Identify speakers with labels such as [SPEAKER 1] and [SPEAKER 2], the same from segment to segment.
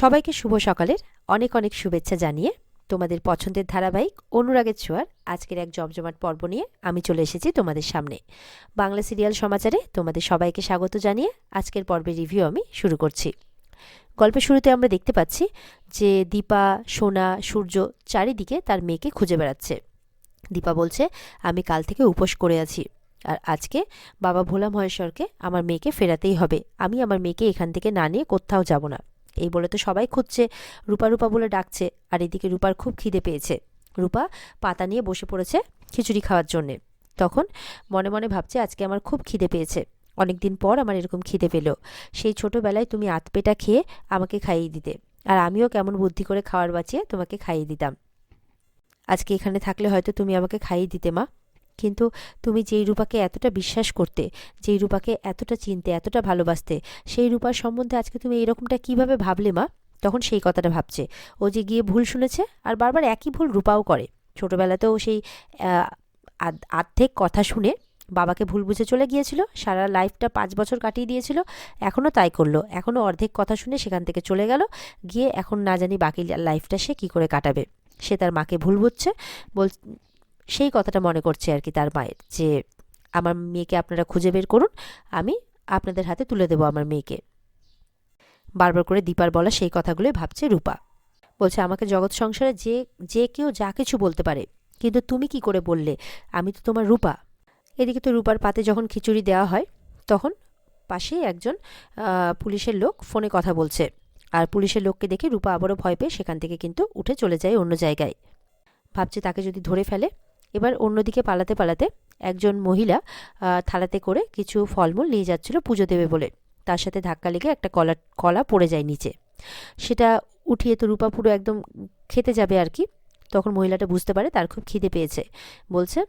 [SPEAKER 1] সবাইকে শুভ সকালের অনেক অনেক শুভেচ্ছা জানিয়ে তোমাদের পছন্দের ধারাবাহিক অনুরাগের ছোঁয়ার আজকের এক জমজমাট পর্ব নিয়ে আমি চলে এসেছি তোমাদের সামনে। বাংলা সিরিয়াল সমাচারে তোমাদের সবাইকে স্বাগত জানিয়ে আজকের পর্বের রিভিউ আমি শুরু করছি। গল্পের শুরুতে আমরা দেখতে পাচ্ছি যে দীপা, সোনা, সূর্য চারিদিকে তার মেয়েকে খুঁজে বেড়াচ্ছে। দীপা বলছে, আমি কাল থেকে উপোস করে আছি। আর আজকে বাবা ভোলা মহেশ্বরকে আমার মেয়েকে ফেরাতেই হবে। আমি আমার মেয়েকে এখান থেকে না নিয়ে কোথাও যাব না। এই বলে তো সবাই খুঁজছে। রূপা রূপা বলে ডাকছে, আর এদিকে রূপার খুব খিদে পেয়েছে। রূপা পাতা নিয়ে বসে পড়েছে খিচুড়ি খাওয়ার জন্যে। তখন মনে মনে ভাবছে, আজকে আমার খুব খিদে পেয়েছে। অনেক দিন পর আমার এরকম খিদে পেল। সেই ছোটোবেলায় তুমি আতপেটা খেয়ে আমাকে খাইয়ে দিতে, আর আমিও কেমন বুদ্ধি করে খাওয়ার বাঁচিয়ে তোমাকে খাইয়ে দিতাম। আজকে এখানে থাকলে হয়তো তুমি আমাকে খাইয়ে দিতে, মা। কিন্তু তুমি যেই রূপাকে এতটা বিশ্বাস করতে, যেই রূপাকে এতটা চিনতে, এতটা ভালোবাসতে, সেই রূপার সম্বন্ধে আজকে তুমি এরকমটা কীভাবে ভাবলে মা? তখন সেই কথাটা ভাবছে। ও যে গিয়ে ভুল শুনেছে আর বারবার একই ভুল রূপাও করে। ছোটোবেলাতেও সেই আর্ধেক কথা শুনে বাবাকে ভুল বুঝে চলে গিয়েছিল, সারা লাইফটা পাঁচ বছর কাটিয়ে দিয়েছিল এখনও তাই করল। এখনও অর্ধেক কথা শুনে সেখান থেকে চলে গেল, গিয়ে এখন না জানি বাকি লাইফটা সে কী করে কাটাবে। সে তার মাকে ভুল বুঝছে বল সেই কথাটা মনে করছে আর কি তার মায়ের যে, আমার মেয়েকে আপনারা খুঁজে বের করুন, আমি আপনাদের হাতে তুলে দেবো আমার মেয়েকে। বারবার করে দীপার বলা সেই কথাগুলোই ভাবছে রূপা। বলছে, আমাকে জগৎ সংসারে যে যে কেউ যা কিছু বলতে পারে, কিন্তু তুমি কি করে বললে? আমি তো তোমার রূপা। এদিকে তো রূপার পাতে যখন খিচুড়ি দেওয়া হয়, তখন পাশেই একজন পুলিশের লোক ফোনে কথা বলছে। আর পুলিশের লোককে দেখে রূপা আবারও ভয় পেয়ে সেখান থেকে কিন্তু উঠে চলে যায় অন্য জায়গায়। ভাবছে তাকে যদি ধরে ফেলে এবার অন্যদিকে পালাতে পালাতে একজন মহিলা থালাতে করে কিছু ফলমূল নিয়ে যাচ্ছিল পুজো দেবে বলে। তার সাথে ধাক্কা লেগে একটা কলা কলা পড়ে যায় নিচে। সেটা উঠিয়ে তো রূপা পুরো একদম খেতে যাবে আর কি। তখন মহিলাটা বুঝতে পারে তার খুব খিদে পেয়েছে। বলছে,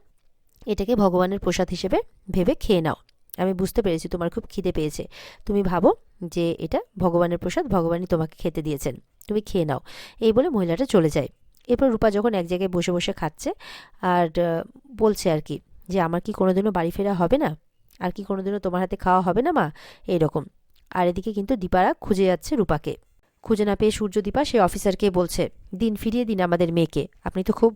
[SPEAKER 1] এটাকে ভগবানের প্রসাদ হিসেবে ভেবে খেয়ে নাও। আমি বুঝতে পেরেছি তোমার খুব খিদে পেয়েছে। তুমি ভাবো যে এটা ভগবানের প্রসাদ, ভগবানই তোমাকে খেতে দিয়েছেন। তুমি খেয়ে নাও। এই বলে মহিলাটা চলে যায়। এরপর রূপা যখন এক জায়গায় বসে বসে খাচ্ছে আর বলছে আর কি যে, আমার কি কোনোদিনও বাড়ি ফেরা হবে না? আর কি কোনোদিনও তোমার হাতে খাওয়া হবে না মা? এইরকম। আর এদিকে কিন্তু দীপারা খুঁজে যাচ্ছে রূপাকে। খুঁজে না পেয়ে সূর্য দীপা সেই অফিসারকে বলছে, দিন ফিরিয়ে দিন আমাদের মেয়েকে। আপনি তো খুব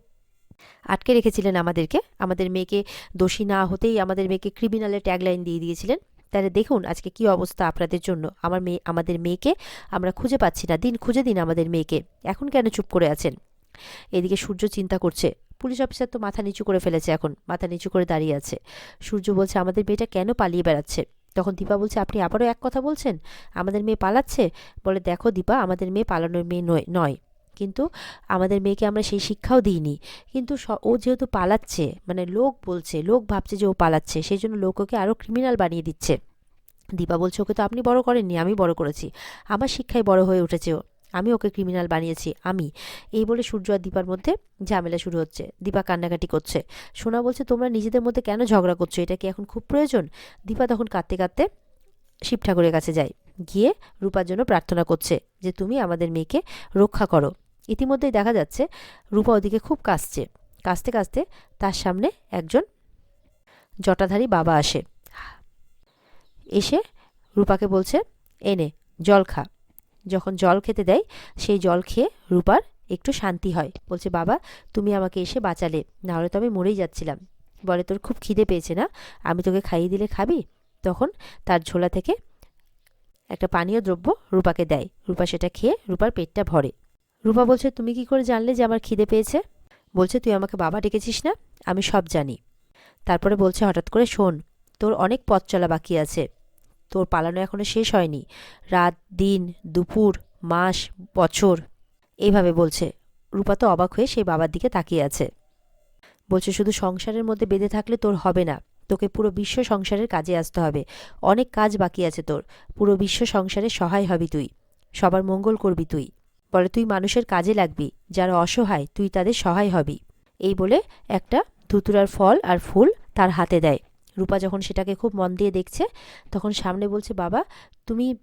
[SPEAKER 1] আটকে রেখেছিলেন আমাদেরকে। আমাদের মেয়েকে দোষী না হতেই আমাদের মেয়েকে ক্রিমিনালের ট্যাগলাইন দিয়ে দিয়েছিলেন। তাহলে দেখুন আজকে কি অবস্থা আপনাদের জন্য। আমার মেয়ে, আমাদের মেয়েকে আমরা খুঁজে পাচ্ছি না। দিন, খুঁজে দিন আমাদের মেয়েকে। এখন কেন চুপ করে আছেন? এদিকে সূর্য চিন্তা করছে। পুলিশ অফিসার তো মাথা নিচু করে ফেলেছে এখন, মাথা নিচু করে দাঁড়িয়ে আছে। সূর্য বলছে, আমাদের মেয়েটা কেন পালিয়ে বেড়াচ্ছে? তখন দীপা বলছে, আপনি আবারও এক কথা বলছেন? আমাদের মেয়ে পালাচ্ছে? বলে, দেখো দীপা, আমাদের মেয়ে পালানোর মেয়ে নয় নয়। কিন্তু আমাদের মেয়েকে আমরা সেই শিক্ষাও দিইনি। কিন্তু ও যেহেতু পালাচ্ছে মানে লোক বলছে, লোক ভাবছে যে ও পালাচ্ছে, সেই জন্য লোক ওকে আরও ক্রিমিনাল বানিয়ে দিচ্ছে। দীপা বলছে, ওকে তো আপনি বড় করেননি, আমি বড় করেছি। আমার শিক্ষায় বড় হয়ে উঠেছে ও। আমি ওকে ক্রিমিনাল বানিয়েছি, আমি। এই বলে সূর্য আর দীপার মধ্যে ঝামেলা শুরু হচ্ছে। দীপা কান্নাকাটি করছে। সোনা বলছে, তোমরা নিজেদের মধ্যে কেন ঝগড়া করছ? এটা কি এখন খুব প্রয়োজন? দীপা তখন কাঁদতে কাঁদতে শিব ঠাকুরের কাছে যায়। গিয়ে রূপার জন্য প্রার্থনা করছে যে, তুমি আমাদের মেয়েকে রক্ষা করো। ইতিমধ্যেই দেখা যাচ্ছে, রূপা ওদিকে খুব কাঁদছে। কাঁদতে কাঁদতে তার সামনে একজন জটাধারী বাবা আসে। এসে রূপাকে বলছে, এনে, জল খা। যখন জল খেতে দেয়, সেই জল খেয়ে রূপার একটু শান্তি হয়। বলছে, বাবা, তুমি আমাকে এসে বাঁচালে না হলে তো আমি মরেই যাচ্ছিলাম। বলে, তোর খুব খিদে পেয়েছে না? আমি তোকে খাইয়ে দিলে খাবি? তখন তার ঝোলা থেকে একটা পানীয় দ্রব্য রূপাকে দেয়। রূপা সেটা খেয়ে রূপার পেটটা ভরে। রূপা বলছে, তুমি কি করে জানলে যে আমার খিদে পেয়েছে? বলছে, তুই আমাকে বাবা ডেকেছিস না? আমি সব জানি। তারপরে বলছে, হঠাৎ করে শোন, তোর অনেক পথ চলা বাকি আছে। তোর পালানো এখনও শেষ হয়নি। রাত, দিন, দুপুর, মাস, বছর এইভাবে বলছে। রূপা তো অবাক হয়ে সেই বাবার দিকে তাকিয়ে আছে। বলছে, শুধু সংসারের মধ্যে বেঁধে থাকলে তোর হবে না। তোকে পুরো বিশ্ব সংসারের কাজে আসতে হবে। অনেক কাজ বাকি আছে তোর। পুরো বিশ্ব সংসারে সহায় হবি তুই। সবার মঙ্গল করবি তুই। বলে, তুই মানুষের কাজে লাগবি। যারা অসহায়, তুই তাদের সহায় হবি। এই বলে একটা ধুতুরার ফল আর ফুল তার হাতে দেয়। রূপা যখন সেটাকে খুব মন দিয়ে দেখছে, তখন সামনে বলছে, বাবা, তুমি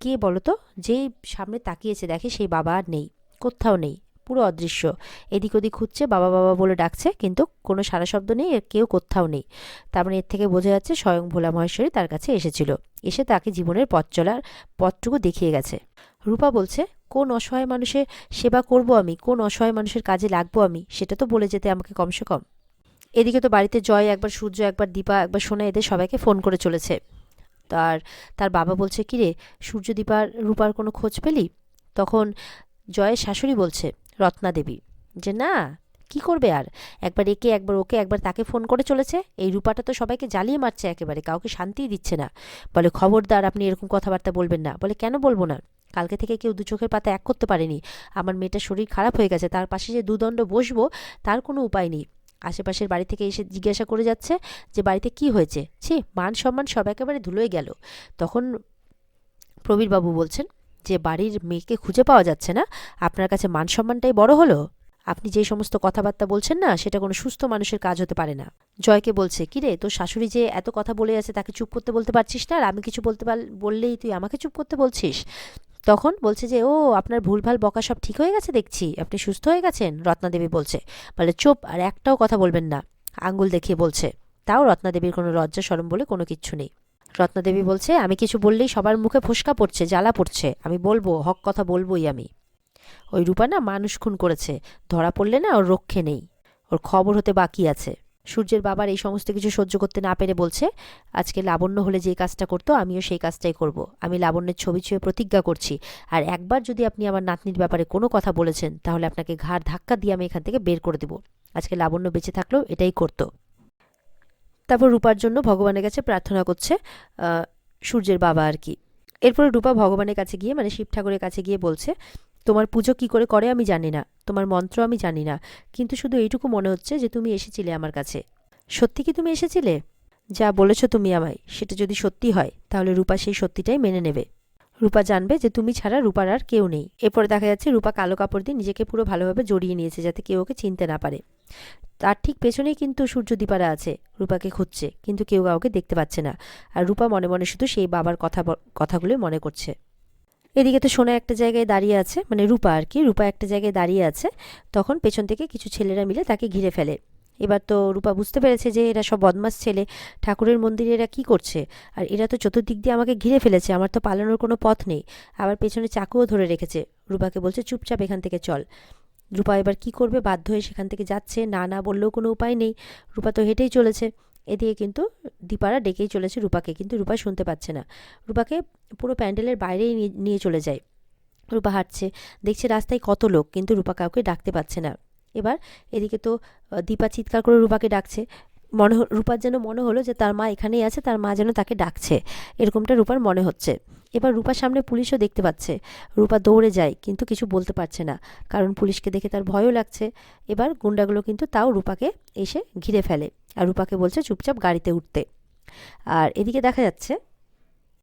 [SPEAKER 1] কে বলো তো? যেই সামনে তাকিয়েছে, দেখে সেই বাবা আর নেই, কোথাও নেই, পুরো অদৃশ্য। এদিক ওদিক খুঁজছে, বাবা বাবা বলে ডাকছে, কিন্তু কোনো সারা শব্দ নেই কেউ কোথাও নেই। তার মানে এর থেকে বোঝা যাচ্ছে স্বয়ং ভোলা মহেশ্বরী তার কাছে এসেছিল। এসে তাকে জীবনের পথ চলার পথটুকু দেখিয়ে গেছে। রূপা বলছে, কোন অসহায় মানুষের সেবা করব আমি? কোন অসহায় মানুষের কাজে লাগবো আমি? সেটা তো বলে যেতে আমাকে কমসে কম। এদিকে তো বাড়িতে জয়, একবার সূর্য, একবার দীপা, একবার সোনা এদের সবাইকে ফোন করে চলেছে। তার তার বাবা বলছে কিরে সূর্য দীপার রূপার কোনো খোঁজ পেলি? তখন জয়ের শাশুড়ি বলছে, রত্না দেবী। যে, না, কি করবে আর? একবার একে, একবার ওকে, একবার তাকে ফোন করে চলেছে? এই রূপাটা তো সবাইকে জ্বালিয়ে মারছে একেবারে, কাউকে শান্তিই দিচ্ছে না। বলে, খবরদার, আপনি এরকম কথাবার্তা বলবেন না। বলে, কেন বলব না? কালকে থেকে কেউ দু চোখের পাতা এক করতে পারেনি। আমার মেয়েটার শরীর খারাপ হয়ে গেছে, তার পাশে যে দুদণ্ড বসবো, তার কোনো উপায় নেই। আশেপাশের বাড়ি থেকে এসে জিজ্ঞাসা করে যাচ্ছে যে বাড়িতে কি হয়েছে। ছি, মান সম্মান সব একেবারে ধুলোয় গেল। তখন প্রবীরবাবু বলছেন, যে বাড়ির মেয়েকে খুঁজে পাওয়া যাচ্ছে না। আপনার কাছে মান সম্মানটাই বড় হলো। আপনি যে সমস্ত কথাবার্তা বলছেন না, সেটা কোনো সুস্থ মানুষের কাজ হতে পারে না। জয়কে বলছে কিরে তোর শাশুড়ি যে এত কথা বলে আছে তাকে চুপ করতে বলতে পারছিস না? আর আমি কিছু বলতে বললেই তুই আমাকে চুপ করতে বলছিস? তখন বলছে যে, ও, আপনার ভুলভাল বকা সব ঠিক হয়ে গেছে দেখছি। আপনি সুস্থ হয়ে গেছেন? রত্নাদেবী বলছে। বলে, চুপ, আর একটাও কথা বলবেন না। আঙ্গুল দেখিয়ে বলছে, তাও রত্নাদেবীর কোনো লজ্জা সরম বলে কোনো কিচ্ছু নেই। রত্নাদেবী বলছে, আমি কিছু বললেই সবার মুখে ফোসকা পড়ছে, জ্বালা পড়ছে। আমি বলব, হক কথা বলবোই আমি। ওই রূপা না মানুষ খুন করেছে। ধরা পড়লে না ওর রক্ষে নেই। ওর খবর হতে বাকি আছে। সূর্যের বাবার এই সমস্ত কিছু সহ্য করতে না পেরে বলছে, আজকে লাবণ্য হলে যে কাজটা করতো, আমিও সেই কাজটাই করব। আমি লাবণ্যের ছবি ছুঁয়ে প্রতিজ্ঞা করছি। আর একবার যদি আপনি আমার নাতনির ব্যাপারে কোনো কথা বলেছেন, তাহলে আপনাকে ঘাড় ধাক্কা দিয়ে আমি এখান থেকে বের করে দেব। আজকে লাবণ্য বেঁচে থাকলেও এটাই করতো। তারপর রূপার জন্য ভগবানের কাছে প্রার্থনা করছে সূর্যের বাবা আর কি। এরপরে রূপা ভগবানের কাছে গিয়ে মানে শিব ঠাকুরের কাছে গিয়ে বলছে তোমার পুজো কি করে করে আমি জানি না, তোমার মন্ত্র আমি জানি না, কিন্তু শুধু এইটুকু মনে হচ্ছে যে তুমি এসেছিলে আমার কাছে। সত্যি কি তুমি এসেছিলে? যা বলেছ তুমি আমায়, সেটা যদি সত্যি হয়, তাহলে রূপা সেই সত্যিটাই মেনে নেবে। রূপা জানবে যে তুমি ছাড়া রূপার আর কেউ নেই। এরপরে দেখা যাচ্ছে রূপা কালো কাপড় দিয়ে নিজেকে পুরো ভালোভাবে জড়িয়ে নিয়েছে যাতে কেউ ওকে চিনতে না পারে। তার ঠিক পেছনেই কিন্তু সূর্যদীপারা আছে, রূপাকে খুঁজছে, কিন্তু কেউ কাউকে দেখতে পাচ্ছে না। আর রূপা মনে মনে শুধু সেই বাবার কথা কথাগুলোই মনে করছে। এদিকে তো সোনা একটা জায়গায় দাঁড়িয়ে আছে মানে রূপা আর কি, রূপা একটা জায়গায় দাঁড়িয়ে আছে। তখন পেছন থেকে কিছু ছেলেরা মিলে তাকে ঘিরে ফেলে। এবার তো রূপা বুঝতে পেরেছে যে এরা সব বদমাস ছেলে, ঠাকুরের মন্দিরে এরা কি করছে? আর এরা তো চতুর্দিক দিয়ে আমাকে ঘিরে ফেলেছে, আমার তো পালানোর কোনো পথ নেই। আবার পেছনে চাকুও ধরে রেখেছে। রূপাকে বলছে, চুপচাপ এখান থেকে চল। রূপা এবার কি করবে, বাধ্য হয়ে সেখান থেকে যাচ্ছে, না না বললেও কোনো উপায় নেই। রূপা তো হেঁটেই চলেছে। এদিকে কিন্তু দীপারা ডেকেই চলেছে রূপাকে। কিন্তু রূপা শুনতে পাচ্ছে না। রূপাকে পুরো প্যান্ডেলের বাইরেই নিয়ে- চলে যায়। রূপা হাঁটছে, দেখছে রাস্তায় কত লোক, কিন্তু রূপা কাউকে ডাকতে পাচ্ছে না। এবার এদিকে তো দীপা চিৎকার করে রূপাকে ডাকছে। মনে রূপার যেন মনে হলো যে তার মা এখানেই আছে, তার মা যেন তাকে ডাকছে। এরকমটা রূপার মনে হচ্ছে। এবার রূপার সামনে পুলিশও দেখতে পাচ্ছে। রূপা দৌড়ে যায়, কিন্তু কিছু বলতে পারছে না, কারণ পুলিশকে দেখে তার ভয়ও লাগছে। এবার গুন্ডাগুলো কিন্তু তাও রূপাকে এসে ঘিরে ফেলে আর রূপাকে বলছে চুপচাপ গাড়িতে উঠতে। আর এদিকে দেখা যাচ্ছে,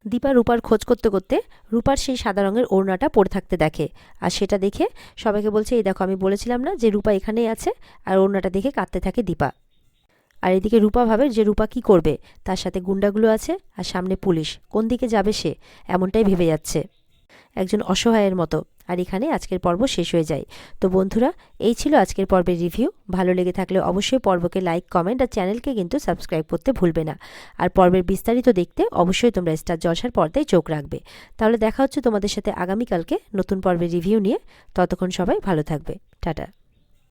[SPEAKER 1] দীপা রূপার খোঁজ করতে করতে রূপার সেই সাদা রঙের ওড়নাটা পরে থাকতে দেখে আর সেটা দেখে সবাইকে বলছে, এই দেখো, আমি বলেছিলাম না যে রূপা এখানেই আছে? আর ওড়নাটা দেখে কাঁদতে থাকে দীপা। আর এদিকে রূপা ভাবে যে রূপা কি করবে, তার সাথে গুন্ডাগুলো আছে আর সামনে পুলিশ। কোন দিকে যাবে সে? এমনটাই ভেবে যাচ্ছে। একজন অসহায়ের মতো। আর এখানে আজকের পর্ব শেষ হয়ে যায়। তো বন্ধুরা, এই ছিল আজকের পর্বের রিভিউ। ভালো লেগে থাকলে অবশ্যই পর্বকে লাইক, কমেন্ট আর চ্যানেলকে কিন্তু সাবস্ক্রাইব করতে ভুলবে না। আর পর্বের বিস্তারিত দেখতে অবশ্যই তোমরা স্টার জলসার পর্দায় চোখ রাখবে। তাহলে দেখা হচ্ছে তোমাদের সাথে আগামীকালকে নতুন পর্বের রিভিউ নিয়ে। ততক্ষণ সবাই ভালো থাকবে। টাটা।